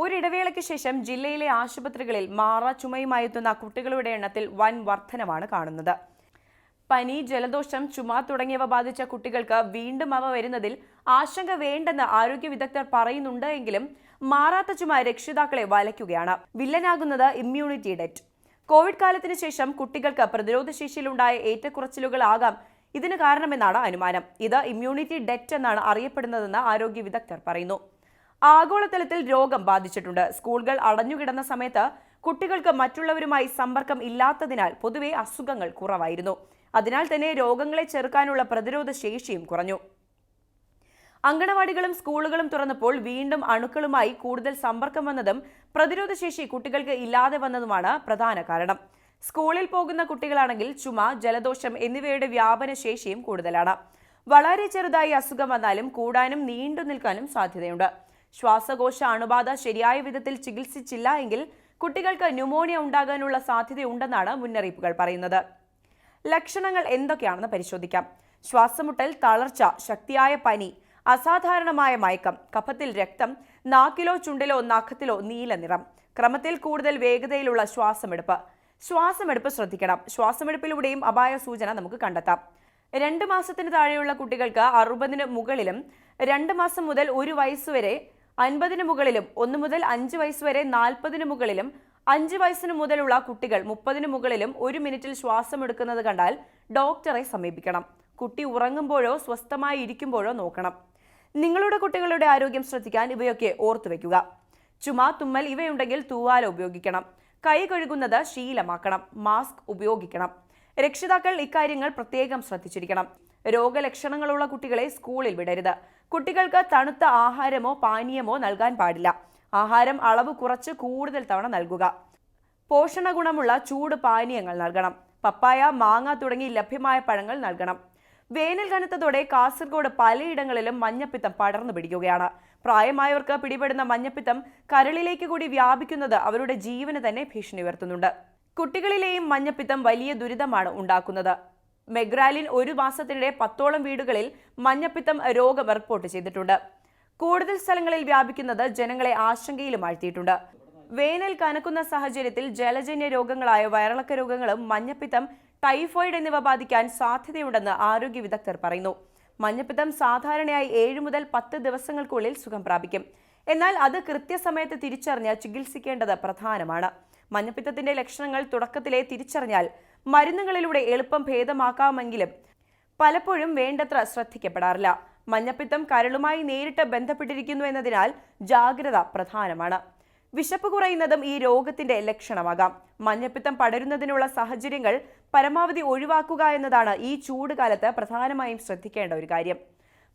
ഒരിടവേളയ്ക്ക് ശേഷം ജില്ലയിലെ ആശുപത്രികളിൽ മാറ ചുമയുമായി എത്തുന്ന കുട്ടികളുടെ എണ്ണത്തിൽ വൻ വർധനമാണ് കാണുന്നത്. പനി ജലദോഷം ചുമ തുടങ്ങിയവ ബാധിച്ച കുട്ടികൾക്ക് വീണ്ടും അവ വരുന്നതിൽ ആശങ്ക വേണ്ടെന്ന് ആരോഗ്യ വിദഗ്ധർ പറയുന്നുണ്ട് എങ്കിലും മാറാത്ത ചുമ രക്ഷിതാക്കളെ വലയ്ക്കുകയാണ്. വില്ലനാകുന്നത് ഇമ്മ്യൂണിറ്റി ഡെറ്റ് കോവിഡ് കാലത്തിന് ശേഷം കുട്ടികൾക്ക് പ്രതിരോധശേഷിയിലുണ്ടായ ഏറ്റക്കുറച്ചിലുകളാകാം ഇതിന് കാരണമെന്നാണ് അനുമാനം. ഇത് ഇമ്മ്യൂണിറ്റി ഡെറ്റ് എന്നാണ് അറിയപ്പെടുന്നതെന്ന് ആരോഗ്യ വിദഗ്ധർ പറയുന്നു. ആഗോളതലത്തിൽ രോഗം ബാധിച്ചിട്ടുണ്ട്. സ്കൂളുകൾ അടഞ്ഞുകിടന്ന സമയത്ത് കുട്ടികൾക്ക് മറ്റുള്ളവരുമായി സമ്പർക്കം ഇല്ലാത്തതിനാൽ പൊതുവെ അസുഖങ്ങൾ കുറവായിരുന്നു. അതിനാൽ തന്നെ രോഗങ്ങളെ ചെറുക്കാനുള്ള പ്രതിരോധ ശേഷിയും കുറഞ്ഞു. അങ്കണവാടികളും സ്കൂളുകളും തുറന്നപ്പോൾ വീണ്ടും അണുക്കളുമായി കൂടുതൽ സമ്പർക്കം വന്നതും പ്രതിരോധ ശേഷി കുട്ടികൾക്ക് ഇല്ലാതെ വന്നതുമാണ് പ്രധാന കാരണം. സ്കൂളിൽ പോകുന്ന കുട്ടികളാണെങ്കിൽ ചുമ ജലദോഷം എന്നിവയുടെ വ്യാപന ശേഷിയും കൂടുതലാണ്. വളരെ ചെറുതായി അസുഖം വന്നാലും കൂടാനും നീണ്ടു നിൽക്കാനും സാധ്യതയുണ്ട്. ശ്വാസകോശ അണുബാധ ശരിയായ വിധത്തിൽ ചികിത്സിച്ചില്ല എങ്കിൽ കുട്ടികൾക്ക് ന്യൂമോണിയ ഉണ്ടാകാനുള്ള സാധ്യതയുണ്ടെന്നാണ് മുന്നറിയിപ്പുകൾ പറയുന്നത്. ലക്ഷണങ്ങൾ എന്തൊക്കെയാണെന്ന് പരിശോധിക്കാം. ശ്വാസമുട്ടൽ തളർച്ച ശക്തിയായ പനി അസാധാരണമായ മയക്കം കഫത്തിൽ രക്തം നാക്കിലോ ചുണ്ടിലോ നഖത്തിലോ നീല നിറം ക്രമത്തിൽ കൂടുതൽ വേഗതയിലുള്ള ശ്വാസമെടുപ്പ്. ശ്വാസമെടുപ്പ് ശ്രദ്ധിക്കണം. ശ്വാസമെടുപ്പിലൂടെയും അപായ സൂചന നമുക്ക് കണ്ടെത്താം. രണ്ട് മാസത്തിന് താഴെയുള്ള കുട്ടികൾക്ക് അറുപതിന് മുകളിലും രണ്ട് മാസം മുതൽ ഒരു വയസ്സുവരെ അൻപതിന് മുകളിലും ഒന്ന് മുതൽ അഞ്ച് വയസ്സ് വരെ നാൽപ്പതിന് മുകളിലും അഞ്ച് വയസ്സിന് മുതലുള്ള കുട്ടികൾ മുപ്പതിന് മുകളിലും ഒരു മിനിറ്റിൽ ശ്വാസം എടുക്കുന്നത് കണ്ടാൽ ഡോക്ടറെ സമീപിക്കണം. കുട്ടി ഉറങ്ങുമ്പോഴോ സ്വസ്ഥമായി ഇരിക്കുമ്പോഴോ നോക്കണം. നിങ്ങളുടെ കുട്ടികളുടെ ആരോഗ്യം ശ്രദ്ധിക്കാൻ ഇവയൊക്കെ ഓർത്തു വെക്കുക. ചുമ തുമ്മൽ ഇവയുണ്ടെങ്കിൽ തൂവാല ഉപയോഗിക്കണം. കൈ കഴുകുന്നത് ശീലമാക്കണം. മാസ്ക് ഉപയോഗിക്കണം. രക്ഷിതാക്കൾ ഇക്കാര്യങ്ങൾ പ്രത്യേകം ശ്രദ്ധിച്ചിരിക്കണം. രോഗലക്ഷണങ്ങളുള്ള കുട്ടികളെ സ്കൂളിൽ വിടരുത്. കുട്ടികൾക്ക് തണുത്ത ആഹാരമോ പാനീയമോ നൽകാൻ പാടില്ല. ആഹാരം അളവ് കുറച്ച് കൂടുതൽ തവണ നൽകുക. പോഷണ ഗുണമുള്ള ചൂട് പാനീയങ്ങൾ നൽകണം. പപ്പായ മാങ്ങ തുടങ്ങി ലഭ്യമായ പഴങ്ങൾ നൽകണം. വേനൽ കനത്തതോടെ കാസർഗോഡ് പലയിടങ്ങളിലും മഞ്ഞപ്പിത്തം പടർന്നു പിടിക്കുകയാണ്. പ്രായമായവർക്ക് പിടിപെടുന്ന മഞ്ഞപ്പിത്തം കരളിലേക്ക് കൂടി വ്യാപിക്കുന്നത് അവരുടെ ജീവന് തന്നെ ഭീഷണി ഉയർത്തുന്നുണ്ട്. കുട്ടികളിലെയും മഞ്ഞപ്പിത്തം വലിയ ദുരിതമാണ് ഉണ്ടാക്കുന്നത്. മെഗ്രാലിൻ ഒരു മാസത്തിനിടെ പത്തോളം വീടുകളിൽ മഞ്ഞപ്പിത്തം രോഗം റിപ്പോർട്ട് ചെയ്തിട്ടുണ്ട്. കൂടുതൽ സ്ഥലങ്ങളിൽ വ്യാപിക്കുന്നത് ജനങ്ങളെ ആശങ്കയിലും ആഴ്ത്തിയിട്ടുണ്ട്. വേനൽ കനക്കുന്ന സാഹചര്യത്തിൽ ജലജന്യ രോഗങ്ങളായ വയറിളക്ക രോഗങ്ങളും മഞ്ഞപ്പിത്തം ടൈഫോയിഡ് എന്നിവ ബാധിക്കാൻ സാധ്യതയുണ്ടെന്ന് ആരോഗ്യ വിദഗ്ധർ പറയുന്നു. മഞ്ഞപ്പിത്തം സാധാരണയായി ഏഴ് മുതൽ പത്ത് ദിവസങ്ങൾക്കുള്ളിൽ സുഖം പ്രാപിക്കും. എന്നാൽ അത് കൃത്യസമയത്ത് തിരിച്ചറിഞ്ഞ് ചികിത്സിക്കേണ്ടത് പ്രധാനമാണ്. മഞ്ഞപ്പിത്തത്തിന്റെ ലക്ഷണങ്ങൾ തുടക്കത്തിലെ തിരിച്ചറിഞ്ഞാൽ മരുന്നുകളിലൂടെ എളുപ്പം ഭേദമാക്കാമെങ്കിലും പലപ്പോഴും വേണ്ടത്ര ശ്രദ്ധിക്കപ്പെടാറില്ല. മഞ്ഞപ്പിത്തം കരളുമായി നേരിട്ട് ബന്ധപ്പെട്ടിരിക്കുന്നു എന്നതിനാൽ ജാഗ്രത പ്രധാനമാണ്. വിശപ്പ് കുറയുന്നതും ഈ രോഗത്തിന്റെ ലക്ഷണമാകാം. മഞ്ഞപ്പിത്തം പടരുന്നതിനുള്ള സാഹചര്യങ്ങൾ പരമാവധി ഒഴിവാക്കുക എന്നതാണ് ഈ ചൂട് കാലത്ത് പ്രധാനമായും ശ്രദ്ധിക്കേണ്ട ഒരു കാര്യം.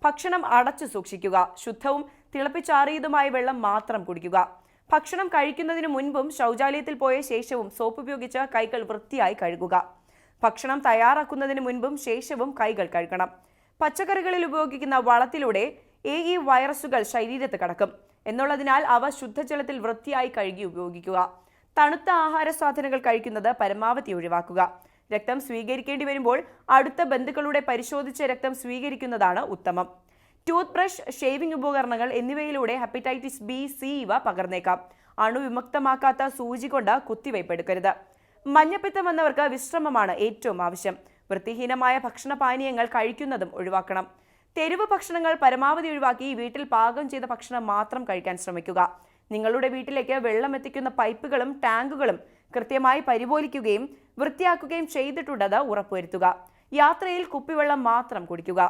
ഭക്ഷണം അടച്ചു സൂക്ഷിക്കുക ശുദ്ധവും തിളപ്പിച്ചാറിയതുമായ വെള്ളം മാത്രം കുടിക്കുക. ഭക്ഷണം കഴിക്കുന്നതിന് മുൻപും ശൗചാലയത്തിൽ പോയ ശേഷവും സോപ്പ് ഉപയോഗിച്ച് കൈകൾ വൃത്തിയായി കഴുകുക. ഭക്ഷണം തയ്യാറാക്കുന്നതിന് മുൻപും ശേഷവും കൈകൾ കഴുകണം. പച്ചക്കറികളിൽ ഉപയോഗിക്കുന്ന വളത്തിലൂടെ എ ഇ വൈറസുകൾ ശരീരത്ത് കടക്കും. എന്നുള്ളതിനാൽ അവ ശുദ്ധജലത്തിൽ വൃത്തിയായി കഴുകി ഉപയോഗിക്കുക. തണുത്ത ആഹാര സാധനങ്ങൾ കഴിക്കുന്നത് പരമാവധി ഒഴിവാക്കുക. രക്തം സ്വീകരിക്കേണ്ടി വരുമ്പോൾ അടുത്ത ബന്ധുക്കളുടെ പരിശോധിച്ച രക്തം സ്വീകരിക്കുന്നതാണ് ഉത്തമം. ടൂത്ത് ബ്രഷ് ഷേവിംഗ് ഉപകരണങ്ങൾ എന്നിവയിലൂടെ ഹെപ്പറ്റൈറ്റിസ് ബി സി ഇവ പകർന്നേക്കാം. അണുവിമുക്തമാക്കാത്ത സൂചി കൊണ്ട് കുത്തിവയ്പ് എടുക്കരുത് മഞ്ഞപ്പിത്തം വന്നവർക്ക് വിശ്രമമാണ് ഏറ്റവും ആവശ്യം. വൃത്തിഹീനമായ ഭക്ഷണ പാനീയങ്ങൾ കഴിക്കുന്നതും ഒഴിവാക്കണം. തെരുവ് ഭക്ഷണങ്ങൾ പരമാവധി ഒഴിവാക്കി വീട്ടിൽ പാകം ചെയ്ത ഭക്ഷണം മാത്രം കഴിക്കാൻ ശ്രമിക്കുക. നിങ്ങളുടെ വീട്ടിലേക്ക് വെള്ളം എത്തിക്കുന്ന പൈപ്പുകളും ടാങ്കുകളും കൃത്യമായി പരിപോലിക്കുകയും വൃത്തിയാക്കുകയും ചെയ്തിട്ടുണ്ടെന്ന് ഉറപ്പുവരുത്തുക. യാത്രയിൽ കുപ്പിവെള്ളം മാത്രം കുടിക്കുക.